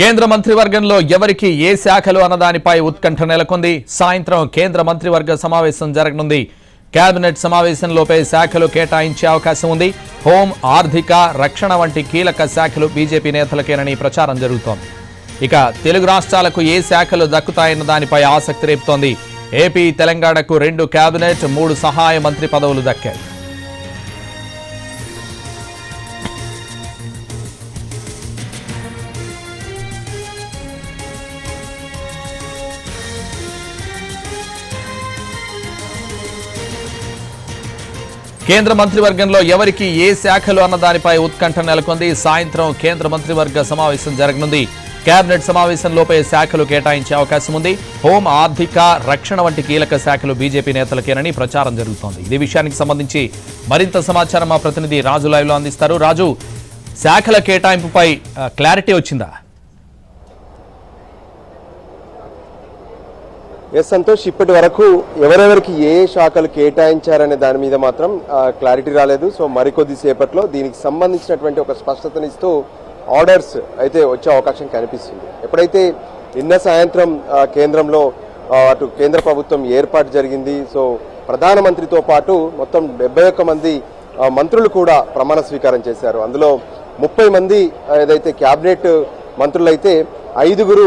కేంద్ర మంత్రివర్గంలో ఎవరికి ఏ శాఖలు అన్నదానిపై ఉత్కంఠ నెలకొంది. సాయంత్రం కేంద్ర మంత్రివర్గ సమావేశం జరగనుంది. కేబినెట్ సమావేశంలోపై శాఖలు కేటాయించే అవకాశం ఉంది. హోం ఆర్థిక రక్షణ వంటి కీలక శాఖలు బీజేపీ నేతలకేనని ప్రచారం జరుగుతోంది. ఇక తెలుగు రాష్ట్రాలకు ఏ శాఖలు దక్కుతాయన్న దానిపై ఆసక్తి రేపుతోంది. ఏపీ తెలంగాణకు రెండు కేబినెట్ మూడు సహాయ మంత్రి పదవులు దక్కాయి. కేంద్ర మంత్రివర్గంలో ఎవరికి ఏ శాఖలు అన్న దానిపై ఉత్కంఠ నెలకొంది? సాయంత్రం కేంద్ర మంత్రివర్గ సమావేశం జరగనుంది. కేబినెట్ సమావేశంలోపై శాఖలు కేటాయించే అవకాశం ఉంది. హోం ఆర్థిక రక్షణ వంటి కీలక శాఖలు బీజేపీ నేతలకేనని ప్రచారం జరుగుతోంది. ఇదే విషయానికి సంబంధించి మరింత సమాచారం మా ప్రతినిధి రాజు లైవ్లో అందిస్తారు. రాజు శాఖల కేటాయింపుపై క్లారిటీ వచ్చిందా? ఎస్ సంతోష్ ఇప్పటి వరకు ఎవరెవరికి ఏ శాఖలు కేటాయించారనే దాని మీద మాత్రం క్లారిటీ రాలేదు. సో మరికొద్ది సేపట్లో దీనికి సంబంధించినటువంటి ఒక స్పష్టతనిస్తూ ఆర్డర్స్ అయితే వచ్చే అవకాశం కనిపిస్తుంది. ఎప్పుడైతే నిన్న సాయంత్రం కేంద్రంలో అటు కేంద్ర ప్రభుత్వం ఏర్పాటు జరిగింది సో ప్రధానమంత్రితో పాటు మొత్తం డెబ్బై ఒక్క మంది మంత్రులు కూడా ప్రమాణ స్వీకారం చేశారు. అందులో ముప్పై మంది ఏదైతే క్యాబినెట్ మంత్రులైతే ఐదుగురు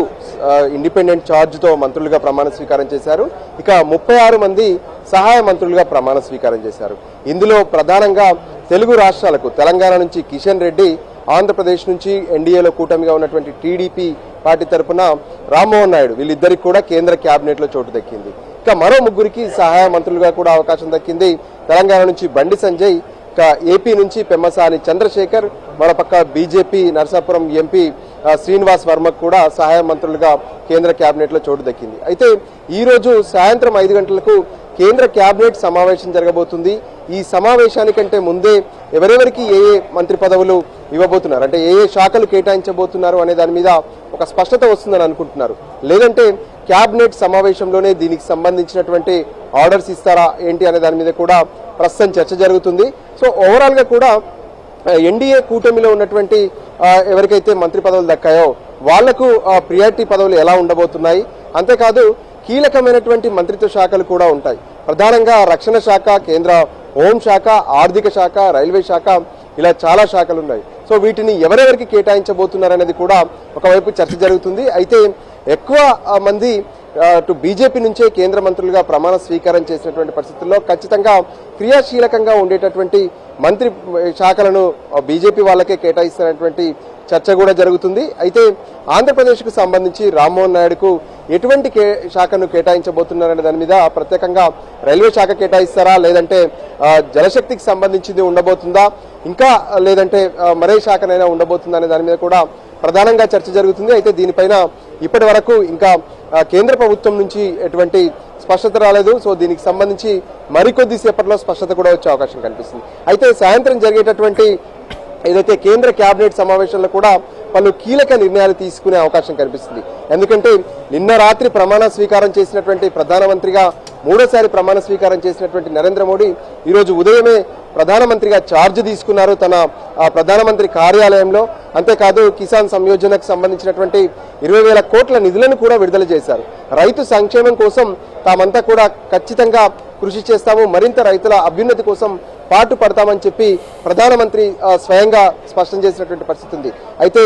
ఇండిపెండెంట్ ఛార్జ్తో మంత్రులుగా ప్రమాణ స్వీకారం చేశారు. ఇక ముప్పై ఆరు మంది సహాయ మంత్రులుగా ప్రమాణ స్వీకారం చేశారు. ఇందులో ప్రధానంగా తెలుగు రాష్ట్రాలకు తెలంగాణ నుంచి కిషన్ రెడ్డి ఆంధ్రప్రదేశ్ నుంచి ఎన్డీఏలో కూటమిగా ఉన్నటువంటి టీడీపీ పార్టీ తరపున రామ్మోహన్ నాయుడు వీళ్ళిద్దరికి కూడా కేంద్ర క్యాబినెట్లో చోటు దక్కింది. ఇక మరో ముగ్గురికి సహాయ మంత్రులుగా కూడా అవకాశం దక్కింది తెలంగాణ నుంచి బండి సంజయ్ ఇక ఏపీ నుంచి పెమ్మసాని చంద్రశేఖర్ మరోపక్క బీజేపీ నరసాపురం ఎంపీ శ్రీనివాస్ వర్మకు కూడా సహాయ మంత్రులుగా కేంద్ర కేబినెట్లో చోటు దక్కింది. అయితే ఈరోజు సాయంత్రం ఐదు గంటలకు కేంద్ర కేబినెట్ సమావేశం జరగబోతుంది. ఈ సమావేశానికంటే ముందే ఎవరెవరికి ఏ ఏ మంత్రి పదవులు ఇవ్వబోతున్నారు? అంటే ఏ ఏ శాఖలు కేటాయించబోతున్నారు అనే దాని మీద ఒక స్పష్టత వస్తుందని అనుకుంటున్నారు. లేదంటే క్యాబినెట్ సమావేశంలోనే దీనికి సంబంధించినటువంటి ఆర్డర్స్ ఇస్తారా ఏంటి అనే దాని మీద కూడా ప్రస్తుతం చర్చ జరుగుతుంది. సో ఓవరాల్గా కూడా ఎన్డీఏ కూటమిలో ఉన్నటువంటి ఎవరికైతే మంత్రి పదవులు దక్కాయో వాళ్ళకు ప్రియారిటీ పదవులు ఎలా ఉండబోతున్నాయి? అంతేకాదు కీలకమైనటువంటి మంత్రిత్వ శాఖలు కూడా ఉంటాయి. ప్రధానంగా రక్షణ శాఖ కేంద్ర హోంశాఖ ఆర్థిక శాఖ రైల్వే శాఖ ఇలా చాలా శాఖలు ఉన్నాయి. సో వీటిని ఎవరెవరికి కేటాయించబోతున్నారనేది కూడా ఒకవైపు చర్చ జరుగుతుంది. అయితే ఎక్కువ మంది అటు బీజేపీ నుంచే కేంద్ర మంత్రులుగా ప్రమాణ స్వీకారం చేసినటువంటి పరిస్థితుల్లో ఖచ్చితంగా క్రియాశీలకంగా ఉండేటటువంటి మంత్రి శాఖలను బీజేపీ వాళ్ళకే కేటాయిస్తున్నటువంటి చర్చ కూడా జరుగుతుంది. అయితే ఆంధ్రప్రదేశ్కు సంబంధించి రామ్మోహన్ నాయుడుకు ఎటువంటి కే శాఖను కేటాయించబోతున్నారనే దాని మీద ప్రత్యేకంగా రైల్వే శాఖ కేటాయిస్తారా? లేదంటే జలశక్తికి సంబంధించింది ఉండబోతుందా? ఇంకా లేదంటే మరే శాఖనైనా ఉండబోతుందా అనే దాని మీద కూడా ప్రధానంగా చర్చ జరుగుతుంది. అయితే దీనిపైన ఇప్పటి వరకు ఇంకా కేంద్ర ప్రభుత్వం నుంచి ఎటువంటి స్పష్టత రాలేదు. సో దీనికి సంబంధించి మరికొద్ది సేపట్లో స్పష్టత కూడా వచ్చే అవకాశం కనిపిస్తుంది. అయితే సాయంత్రం జరిగేటటువంటి ఏదైతే కేంద్ర కేబినెట్ సమావేశంలో కూడా పలు కీలక నిర్ణయాలు తీసుకునే అవకాశం కనిపిస్తుంది. ఎందుకంటే నిన్న రాత్రి ప్రమాణ స్వీకారం చేసినటువంటి ప్రధానమంత్రిగా మూడోసారి ప్రమాణ స్వీకారం చేసినటువంటి నరేంద్ర మోడీ ఈరోజు ఉదయమే ప్రధానమంత్రిగా ఛార్జ్ తీసుకున్నారు తన ఆ, ప్రధానమంత్రి కార్యాలయంలో. అంతేకాదు కిసాన్ సంయోజనకు సంబంధించినటువంటి ఇరవై వేల కోట్ల నిధులను కూడా విడుదల చేశారు. రైతు సంక్షేమం కోసం తామంతా కూడా ఖచ్చితంగా కృషి చేస్తాము. మరింత రైతుల అభ్యున్నతి కోసం పాటు పడతామని చెప్పి ప్రధానమంత్రి స్వయంగా స్పష్టం చేసినటువంటి పరిస్థితి ఉంది. అయితే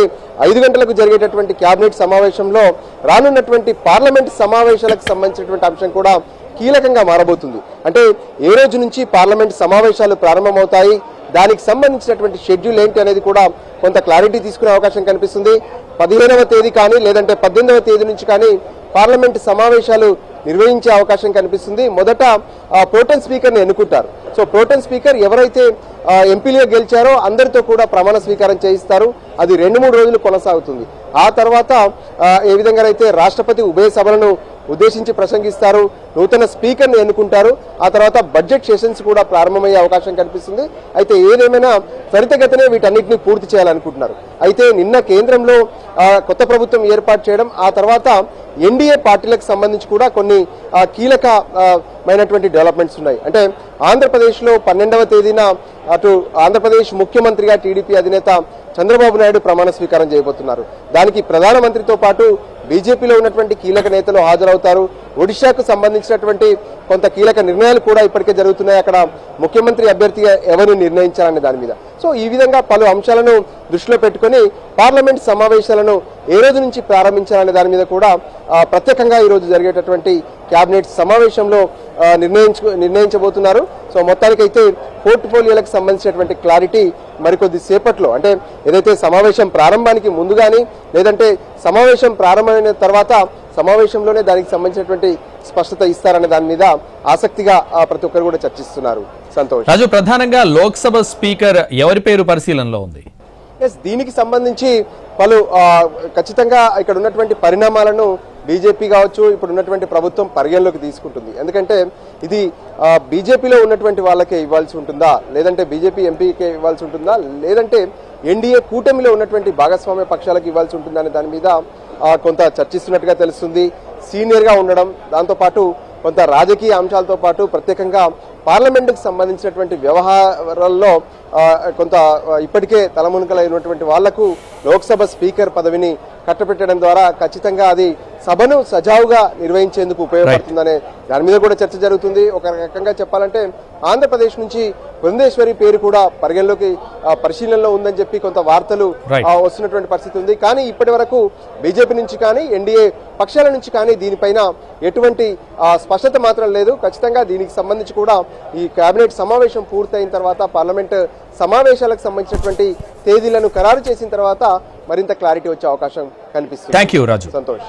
ఐదు గంటలకు జరిగేటటువంటి కేబినెట్ సమావేశంలో రానున్నటువంటి పార్లమెంట్ సమావేశాలకు సంబంధించినటువంటి అంశం కూడా కీలకంగా మారబోతుంది. అంటే ఏ రోజు నుంచి పార్లమెంట్ సమావేశాలు ప్రారంభమవుతాయి దానికి సంబంధించినటువంటి షెడ్యూల్ ఏంటి అనేది కూడా కొంత క్లారిటీ తీసుకునే అవకాశం కనిపిస్తుంది. పదిహేనవ తేదీ కానీ లేదంటే పద్దెనిమిదవ తేదీ నుంచి కానీ పార్లమెంట్ సమావేశాలు నిర్వహించే అవకాశం కనిపిస్తుంది. మొదట ఆ, ప్రోటెన్ స్పీకర్ని ఎన్నుకుంటారు. సో ప్రోటెన్ స్పీకర్ ఎవరైతే ఎంపీలుగా గెలిచారో అందరితో కూడా ప్రమాణ స్వీకారం చేయిస్తారు. అది రెండు మూడు రోజులు కొనసాగుతుంది. ఆ తర్వాత ఏ విధంగా అయితే రాష్ట్రపతి ఉభయ సభలను ఉద్దేశించి ప్రసంగిస్తారు నూతన స్పీకర్ని ఎన్నుకుంటారు ఆ తర్వాత బడ్జెట్ సెషన్స్ కూడా ప్రారంభమయ్యే అవకాశం కనిపిస్తుంది. అయితే ఏదేమైనా త్వరితగతినే వీటన్నిటిని పూర్తి చేయాలనుకుంటున్నారు. అయితే నిన్న కేంద్రంలో కొత్త ప్రభుత్వం ఏర్పాటు చేయడం ఆ తర్వాత ఎన్డీఏ పార్టీలకు సంబంధించి కూడా కొన్ని కీలకమైనటువంటి కీలక మైనటువంటి డెవలప్మెంట్స్ ఉన్నాయి. అంటే ఆంధ్రప్రదేశ్లో పన్నెండవ తేదీన అటు ఆంధ్రప్రదేశ్ ముఖ్యమంత్రిగా టీడీపీ అధినేత చంద్రబాబు నాయుడు ప్రమాణ స్వీకారం చేయబోతున్నారు. దానికి ప్రధానమంత్రితో పాటు బీజేపీలో ఉన్నటువంటి కీలక నేతలు హాజరవుతారు. ఒడిశాకు సంబంధించినటువంటి కొంత కీలక నిర్ణయాలు కూడా ఇప్పటికే జరుగుతున్నాయి. అక్కడ ముఖ్యమంత్రి అభ్యర్థిగా ఎవరు నిర్ణయించాలనే దాని మీద. సో ఈ విధంగా పలు అంశాలను దృష్టిలో పెట్టుకొని పార్లమెంట్ సమావేశాలను ఏ రోజు నుంచి ప్రారంభించాలనే దాని మీద కూడా ప్రత్యేకంగా ఈరోజు జరిగేటటువంటి కేబినెట్ సమావేశంలో నిర్ణయించు నిర్ణయించబోతున్నారు. సో మొత్తానికైతే పోర్ట్ఫోలియోలకు సంబంధించినటువంటి క్లారిటీ మరికొద్ది సేపట్లో అంటే ఏదైతే సమావేశం ప్రారంభానికి ముందు కానీ లేదంటే సమావేశం ప్రారంభమైన తర్వాత సమావేశంలోనే దానికి సంబంధించినటువంటి స్పష్టత ఇస్తారనే దాని మీద ఆసక్తిగా ప్రతి ఒక్కరు కూడా చర్చిస్తున్నారు. సంతోష్. రాజు ప్రధానంగా లోక్సభ స్పీకర్ ఎవరి పేరు పరిశీలనలో ఉంది? ఎస్ దీనికి సంబంధించి పలు ఖచ్చితంగా ఇక్కడ ఉన్నటువంటి పరిణామాలను బీజేపీ కావచ్చు ఇప్పుడు ఉన్నటువంటి ప్రభుత్వం పరిగణలోకి తీసుకుంటుంది. ఎందుకంటే ఇది బీజేపీలో ఉన్నటువంటి వాళ్ళకే ఇవ్వాల్సి ఉంటుందా? లేదంటే బీజేపీ ఎంపీకే ఇవ్వాల్సి ఉంటుందా? లేదంటే ఎన్డీఏ కూటమిలో ఉన్నటువంటి భాగస్వామ్య పక్షాలకు ఇవ్వాల్సి ఉంటుందా అనే దాని మీద కొంత చర్చిస్తున్నట్టుగా తెలుస్తుంది. సీనియర్గా ఉండడం దాంతోపాటు కొంత రాజకీయ అంశాలతో పాటు ప్రత్యేకంగా పార్లమెంటుకు సంబంధించినటువంటి వ్యవహారాల్లో కొంత ఇప్పటికే తలమునకలైనటువంటి వాళ్ళకు లోక్సభ స్పీకర్ పదవిని కట్టపెట్టడం ద్వారా ఖచ్చితంగా అది సభను సజావుగా నిర్వహించేందుకు ఉపయోగపడుతుందనే దాని మీద కూడా చర్చ జరుగుతుంది. ఒక రకంగా చెప్పాలంటే ఆంధ్రప్రదేశ్ నుంచి బృందేశ్వరి పేరు కూడా పరిగణలోకి పరిశీలనలో ఉందని చెప్పి కొంత వార్తలు వస్తున్నటువంటి పరిస్థితి ఉంది. కానీ ఇప్పటి వరకు బీజేపీ నుంచి కానీ ఎన్డీఏ పక్షాల నుంచి కానీ దీనిపైన ఎటువంటి స్పష్టత మాత్రం లేదు. ఖచ్చితంగా దీనికి సంబంధించి కూడా ఈ కేబినెట్ సమావేశం పూర్తయిన తర్వాత పార్లమెంట్ సమావేశాలకు సంబంధించినటువంటి తేదీలను ఖరారు చేసిన తర్వాత మరింత క్లారిటీ వచ్చే అవకాశం కనిపిస్తుంది. Thank you Raju Santosh.